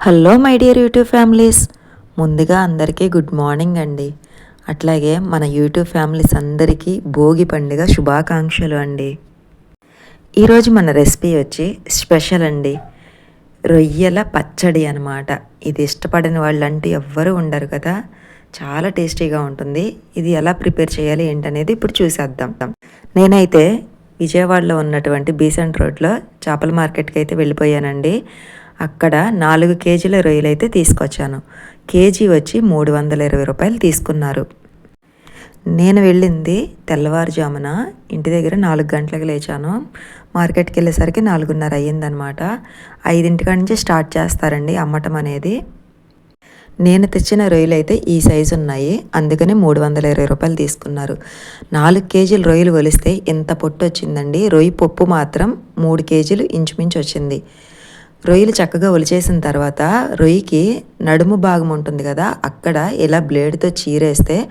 Hello my dear YouTube families. ముందుగా అందరికీ good morning అండి. అట్లాగే మన యూట్యూబ్ ఫ్యామిలీస్ అందరికీ భోగి పండుగ శుభాకాంక్షలు అండి. ఈరోజు మన రెసిపీ వచ్చి స్పెషల్ అండి. రొయ్యల పచ్చడి అనమాట ఇది ఇష్టపడని వాళ్ళంటూ ఎవ్వరూ ఉండరు కదా. చాలా టేస్టీగా ఉంటుంది. ఇది ఎలా ప్రిపేర్ చేయాలి ఏంటనేది ఇప్పుడు చూసేద్దాం. నేనైతే విజయవాడలో ఉన్నటువంటి బీసెంట్ రోడ్లో చేపల మార్కెట్కి అయితే వెళ్ళిపోయానండి. అక్కడ నాలుగు కేజీల రొయ్యలు అయితే తీసుకొచ్చాను. కేజీ వచ్చి మూడు వందల ఇరవై రూపాయలు తీసుకున్నారు. నేను వెళ్ళింది తెల్లవారుజామున ఇంటి దగ్గర నాలుగు గంటలకు లేచాను. మార్కెట్కి వెళ్ళేసరికి నాలుగున్నర అయ్యిందనమాట ఐదింటికాడ నుంచి స్టార్ట్ చేస్తారండి అమ్మటం అనేది. నేను తెచ్చిన రొయ్యలు అయితే ఈ సైజు ఉన్నాయి. అందుకని మూడు వందల ఇరవై రూపాయలు తీసుకున్నారు. నాలుగు కేజీలు రొయ్యలు కొలిస్తే ఇంత పొట్టు వచ్చిందండి రొయ్యి పప్పు మాత్రం మూడు కేజీలు ఇంచుమించు వచ్చింది. రొయ్యలు చక్కగా ఒలిచేసిన తర్వాత రొయ్యికి నడుము భాగం ఉంటుంది కదా అక్కడ ఇలా బ్లేడ్తో చీరేస్తే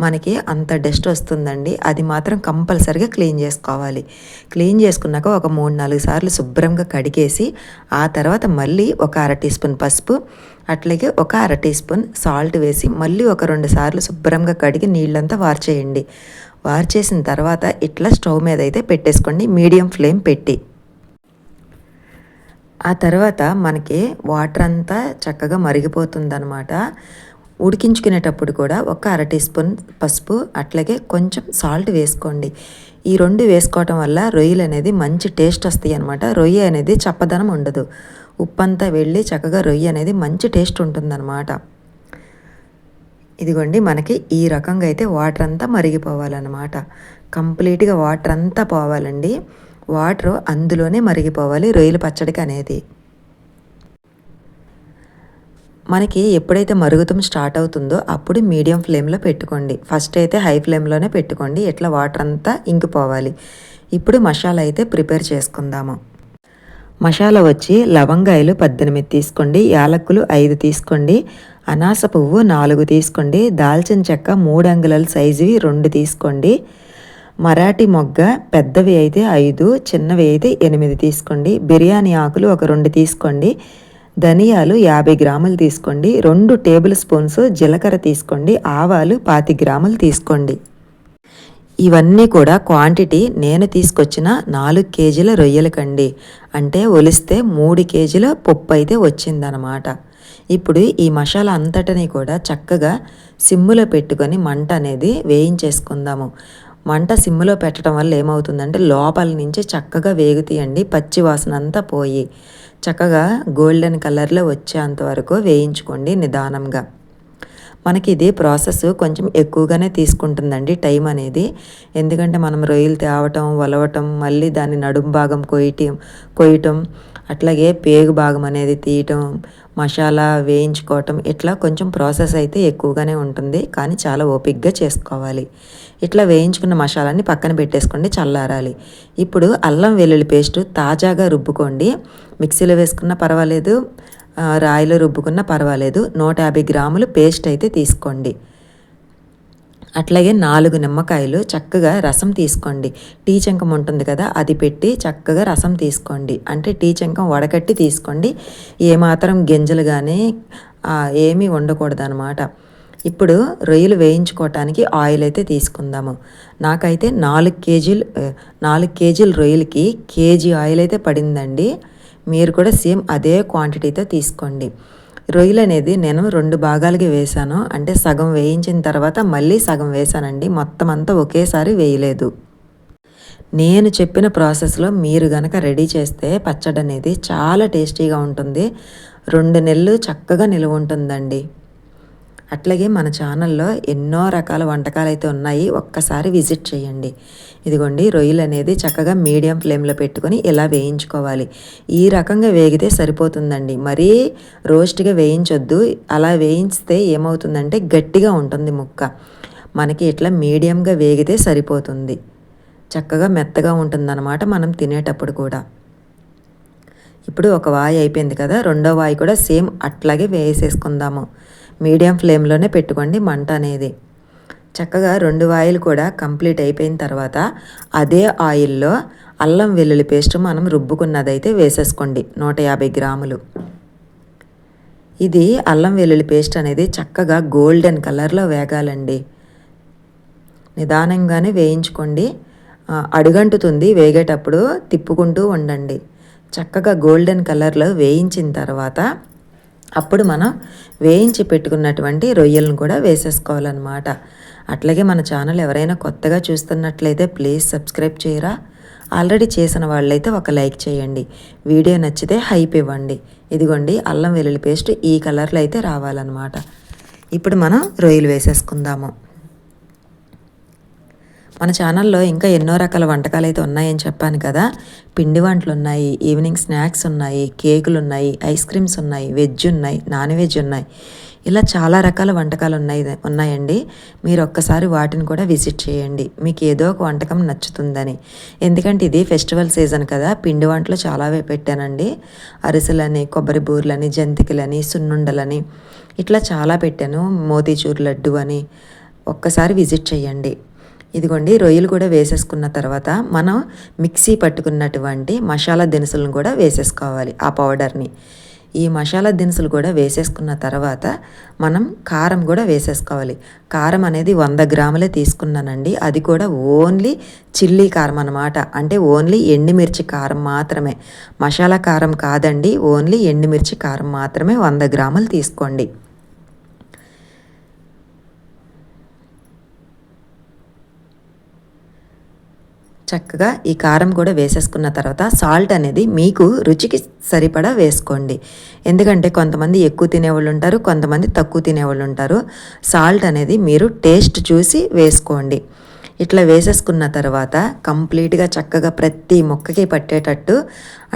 మనకి అంత డస్ట్ వస్తుందండి. అది మాత్రం కంపల్సరిగా క్లీన్ చేసుకోవాలి. క్లీన్ చేసుకున్నాక ఒక మూడు నాలుగు సార్లు శుభ్రంగా కడిగేసి ఆ తర్వాత మళ్ళీ ఒక అర టీ స్పూన్ పసుపు అట్లాగే ఒక అర టీ స్పూన్ సాల్ట్ వేసి మళ్ళీ ఒక రెండు సార్లు శుభ్రంగా కడిగి నీళ్ళంతా వార్చేయండి. వార్చేసిన తర్వాత ఇట్లా స్టవ్ మీద అయితే పెట్టేసుకోండి. మీడియం ఫ్లేమ్ పెట్టి. ఆ తర్వాత మనకి వాటర్ అంతా చక్కగా మరిగిపోతుందనమాట ఉడికించుకునేటప్పుడు కూడా ఒక అర టీ స్పూన్ పసుపు అట్లాగే కొంచెం సాల్ట్ వేసుకోండి. ఈ రెండు వేసుకోవటం వల్ల రొయ్యలు అనేది మంచి టేస్ట్ వస్తాయి అనమాట రొయ్య అనేది చప్పదనం ఉండదు. ఉప్పు అంతా వెళ్ళి చక్కగా రొయ్య అనేది మంచి టేస్ట్ ఉంటుందన్నమాట. ఇదిగోండి మనకి ఈ రకంగా అయితే వాటర్ అంతా మరిగిపోవాలన్నమాట. కంప్లీట్గా వాటర్ అంతా పోవాలండి. వాటర్ అందులోనే మరిగిపోవాలి రొయ్యల పచ్చడికి అనేది. మనకి ఎప్పుడైతే మరుగుతం స్టార్ట్ అవుతుందో అప్పుడు మీడియం ఫ్లేమ్లో పెట్టుకోండి. ఫస్ట్ అయితే హై ఫ్లేమ్లోనే పెట్టుకోండి. ఇట్లా వాటర్ అంతా ఇంకిపోవాలి. ఇప్పుడు మసాలా అయితే ప్రిపేర్ చేసుకుందాము. మసాలా వచ్చి లవంగాయలు పద్దెనిమిది తీసుకోండి యాలక్కులు ఐదు తీసుకోండి అనాస పువ్వు నాలుగు తీసుకోండి దాల్చిన చెక్క మూడు అంగుళాల సైజువి రెండు తీసుకోండి. మరాఠీ మొగ్గ పెద్దవి అయితే ఐదు చిన్నవి అయితే ఎనిమిది తీసుకోండి. బిర్యానీ ఆకులు ఒక రెండు తీసుకోండి. ధనియాలు యాభై గ్రాములు తీసుకోండి. రెండు టేబుల్ స్పూన్స్ జీలకర్ర తీసుకోండి. ఆవాలు పాతి గ్రాములు తీసుకోండి. ఇవన్నీ కూడా క్వాంటిటీ నేను తీసుకొచ్చిన నాలుగు కేజీల రొయ్యలకండి అంటే ఒలిస్తే మూడు కేజీల పప్పు అయితే వచ్చిందనమాట. ఇప్పుడు ఈ మసాలా అంతటిని కూడా చక్కగా సిమ్ములో పెట్టుకొని మంట అనేది వేయించేసుకుందాము. మంట సిమ్లో పెట్టడం వల్ల ఏమవుతుందంటే లోపల నుంచి చక్కగా వేగుతీయండి పచ్చి వాసన అంతా పోయి చక్కగా గోల్డెన్ కలర్లో వచ్చేంత వరకు వేయించుకోండి నిదానంగా. మనకి ఇది ప్రాసెస్ కొంచెం ఎక్కువగానే తీసుకుంటుందండి టైం అనేది. ఎందుకంటే మనం రొయ్యలు తేవటం వలవటం మళ్ళీ దాని నడుం భాగం కొయ్యటం కొయ్యటం అట్లాగే పేగు భాగం అనేది తీయటం మసాలా వేయించుకోవటం ఇట్లా కొంచెం ప్రాసెస్ అయితే ఎక్కువగానే ఉంటుంది. కానీ చాలా ఓపిక్గా చేసుకోవాలి. ఇట్లా వేయించుకున్న మసాలాని పక్కన పెట్టేసుకోండి చల్లారాలి. ఇప్పుడు అల్లం వెల్లుల్లి పేస్ట్ తాజాగా రుబ్బుకోండి. మిక్సీలో వేసుకున్న పర్వాలేదు రాయిలో రుబ్బుకున్నా పర్వాలేదు. నూట యాభై గ్రాములు పేస్ట్ అయితే తీసుకోండి. అట్లాగే నాలుగు నిమ్మకాయలు చక్కగా రసం తీసుకోండి. టీ చెంకం ఉంటుంది కదా అది పెట్టి చక్కగా రసం తీసుకోండి. అంటే టీ చెంకం వడకట్టి తీసుకోండి. ఏమాత్రం గింజలు కానీ ఏమీ ఉండకూడదు అనమాట ఇప్పుడు రొయ్యలు వేయించుకోవటానికి ఆయిల్ అయితే తీసుకుందాము. నాకైతే నాలుగు కేజీలు నాలుగు కేజీల రొయ్యలకి కేజీ ఆయిల్ అయితే పడిందండి. మీరు కూడా సేమ్ అదే క్వాంటిటీతో తీసుకోండి. రొయ్యలు అనేది నేను రెండు భాగాలకి వేశాను. అంటే సగం వేయించిన తర్వాత మళ్ళీ సగం వేశానండి. మొత్తం అంతా ఒకేసారి వేయలేదు. నేను చెప్పిన ప్రాసెస్లో మీరు గనక రెడీ చేస్తే పచ్చడి అనేది చాలా టేస్టీగా ఉంటుంది. రెండు నెలలు చక్కగా నిలువ ఉంటుందండి అట్లాగే మన ఛానల్లో ఎన్నో రకాల వంటకాలు అయితే ఉన్నాయి. ఒక్కసారి విజిట్ చేయండి. ఇదిగోండి రొయ్యలు అనేది చక్కగా మీడియం ఫ్లేమ్లో పెట్టుకొని ఇలా వేయించుకోవాలి. ఈ రకంగా వేగితే సరిపోతుందండి. మరీ రోస్ట్గా వేయించొద్దు. అలా వేయించితే ఏమవుతుందంటే గట్టిగా ఉంటుంది ముక్క. మనకి ఇట్లా మీడియంగా వేగితే సరిపోతుంది. చక్కగా మెత్తగా ఉంటుందన్నమాట మనం తినేటప్పుడు కూడా. ఇప్పుడు ఒక వాయి అయిపోయింది కదా రెండో వాయి కూడా సేమ్ అట్లాగే వేసేసుకుందాము. మీడియం ఫ్లేమ్లోనే పెట్టుకోండి మంట అనేది. చక్కగా రెండు వాయిల్ కూడా కంప్లీట్ అయిపోయిన తర్వాత అదే ఆయిల్లో అల్లం వెల్లుల్లి పేస్ట్ మనం రుబ్బుకున్నదైతే వేసేసుకోండి నూట యాభై గ్రాములు. ఇది అల్లం వెల్లుల్లి పేస్ట్ అనేది చక్కగా గోల్డెన్ కలర్లో వేగాలండి. నిదానంగానే వేయించుకోండి. అడుగంటుతుంది వేగేటప్పుడు తిప్పుకుంటూ ఉండండి. చక్కగా గోల్డెన్ కలర్లో వేయించిన తర్వాత అప్పుడు మనం వేయించి పెట్టుకున్నటువంటి రొయ్యలను కూడా వేసేసుకోవాలన్నమాట. అట్లాగే మన ఛానల్ ఎవరైనా కొత్తగా చూస్తున్నట్లయితే ప్లీజ్ సబ్స్క్రైబ్ చేయరా. ఆల్రెడీ చేసిన వాళ్ళైతే ఒక లైక్ చేయండి. వీడియో నచ్చితే హైప్ ఇవ్వండి. ఇదిగోండి అల్లం వెల్లుల్లి పేస్ట్ ఈ కలర్లో అయితే రావాలన్నమాట. ఇప్పుడు మనం రొయ్యలు వేసేసుకుందాము. మన ఛానల్లో ఇంకా ఎన్నో రకాల వంటకాలు అయితే ఉన్నాయని చెప్పాను కదా. పిండి వంటలు ఉన్నాయి ఈవినింగ్ స్నాక్స్ ఉన్నాయి కేకులు ఉన్నాయి ఐస్ క్రీమ్స్ ఉన్నాయి వెజ్ ఉన్నాయి నాన్ వెజ్ ఉన్నాయి. ఇలా చాలా రకాల వంటకాలు ఉన్నాయి ఉన్నాయండి. మీరు ఒక్కసారి వాటిని కూడా విజిట్ చేయండి. మీకు ఏదో ఒక వంటకం నచ్చుతుందని. ఎందుకంటే ఇది ఫెస్టివల్ సీజన్ కదా పిండి వంటలు చాలా పెట్టానండి. అరిసెలని కొబ్బరి బూర్లని జంతికలని సున్నుండలని ఇట్లా చాలా పెట్టాను. మోతీచూర్ లడ్డు అని. ఒక్కసారి విజిట్ చేయండి. ఇదిగోండి రొయ్యలు కూడా వేసేసుకున్న తర్వాత మనం మిక్సీ పట్టుకున్నటువంటి మసాలా దినుసులను కూడా వేసేసుకోవాలి ఆ పౌడర్ని. ఈ మసాలా దినుసులు కూడా వేసేసుకున్న తర్వాత మనం కారం కూడా వేసేసుకోవాలి. కారం అనేది వంద గ్రాములే తీసుకున్నానండి. అది కూడా ఓన్లీ చిల్లీ కారం అనమాట అంటే ఓన్లీ ఎండుమిర్చి కారం మాత్రమే. మసాలా కారం కాదండి ఓన్లీ ఎండుమిర్చి కారం మాత్రమే వంద గ్రాములు తీసుకోండి. చక్కగా ఈ కారం కూడా వేసేసుకున్న తర్వాత సాల్ట్ అనేది మీకు రుచికి సరిపడా వేసుకోండి. ఎందుకంటే కొంతమంది ఎక్కువ తినేవాళ్ళు ఉంటారు కొంతమంది తక్కువ తినేవాళ్ళు ఉంటారు. సాల్ట్ అనేది మీరు టేస్ట్ చూసి వేసుకోండి. ఇట్లా వేసేసుకున్న తర్వాత కంప్లీట్గా చక్కగా ప్రతి మొక్కకి పట్టేటట్టు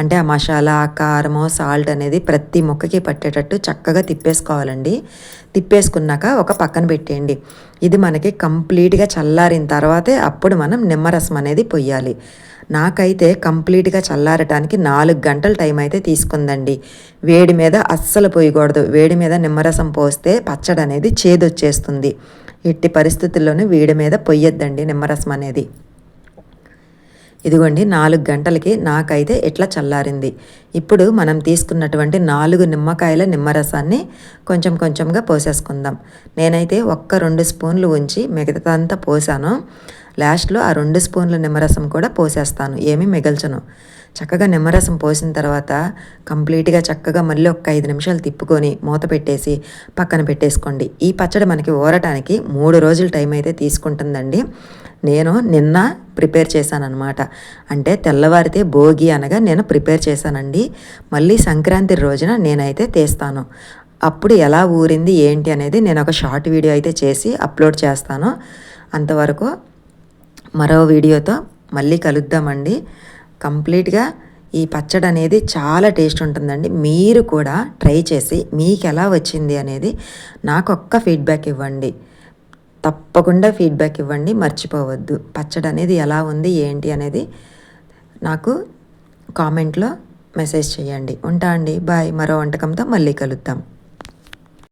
అంటే ఆ మసాలా కారము సాల్ట్ అనేది ప్రతి మొక్కకి పట్టేటట్టు చక్కగా తిప్పేసుకోవాలండి. తిప్పేసుకున్నాక ఒక పక్కన పెట్టేయండి. ఇది మనకి కంప్లీట్గా చల్లారిన తర్వాతే అప్పుడు మనం నిమ్మరసం అనేది పొయ్యాలి. నాకైతే కంప్లీట్గా చల్లారటానికి నాలుగు గంటల టైం అయితే తీసుకుందండి. వేడి మీద అస్సలు పోయకూడదు వేడి మీద నిమ్మరసం పోస్తే పచ్చడి అనేది చేదొచ్చేస్తుంది. ఎట్టి పరిస్థితుల్లోనూ వేడి మీద పొయ్యొద్దండి నిమ్మరసం అనేది. ఇదిగోండి నాలుగు గంటలకి నాకైతే ఇట్లా చల్లారింది. ఇప్పుడు మనం తీసుకున్నటువంటి నాలుగు నిమ్మకాయల నిమ్మరసాన్ని కొంచెం కొంచెంగా పోసేసుకుందాం. నేనైతే ఒక్క రెండు స్పూన్లు ఉంచి మిగతాదంతా పోసాను. లాస్ట్లో ఆ రెండు స్పూన్ల నిమ్మరసం కూడా పోసేస్తాను. ఏమీ మిగల్చను. చక్కగా నిమ్మరసం పోసిన తర్వాత కంప్లీట్గా చక్కగా మళ్ళీ ఒక ఐదు నిమిషాలు తిప్పుకొని మూత పెట్టేసి పక్కన పెట్టేసుకోండి. ఈ పచ్చడి మనకి ఊరటానికి మూడు రోజులు టైం అయితే తీసుకుంటుందండి. నేను నిన్న ప్రిపేర్ చేశానమాట అంటే తెల్లవారితే భోగి అనగా నేను ప్రిపేర్ చేశానండి. మళ్ళీ సంక్రాంతి రోజున నేనైతే తీస్తాను. అప్పుడు ఎలా ఊరింది ఏంటి అనేది నేను ఒక షార్ట్ వీడియో అయితే చేసి అప్లోడ్ చేస్తాను. అంతవరకు మరో వీడియోతో మళ్ళీ కలుద్దామండి. కంప్లీట్గా ఈ పచ్చడి అనేది చాలా టేస్ట్ ఉంటుందండి. మీరు కూడా ట్రై చేసి మీకు ఎలా వచ్చింది అనేది నాకు ఒక్క ఫీడ్బ్యాక్ ఇవ్వండి. తప్పకుండా ఫీడ్బ్యాక్ ఇవ్వండి. మర్చిపోవద్దు. పచ్చడి అనేది ఎలా ఉంది ఏంటి అనేది నాకు కామెంట్లో మెసేజ్ చేయండి. ఉంటా అండి. బాయ్. మరో వంటకంతో మళ్ళీ కలుద్దాం.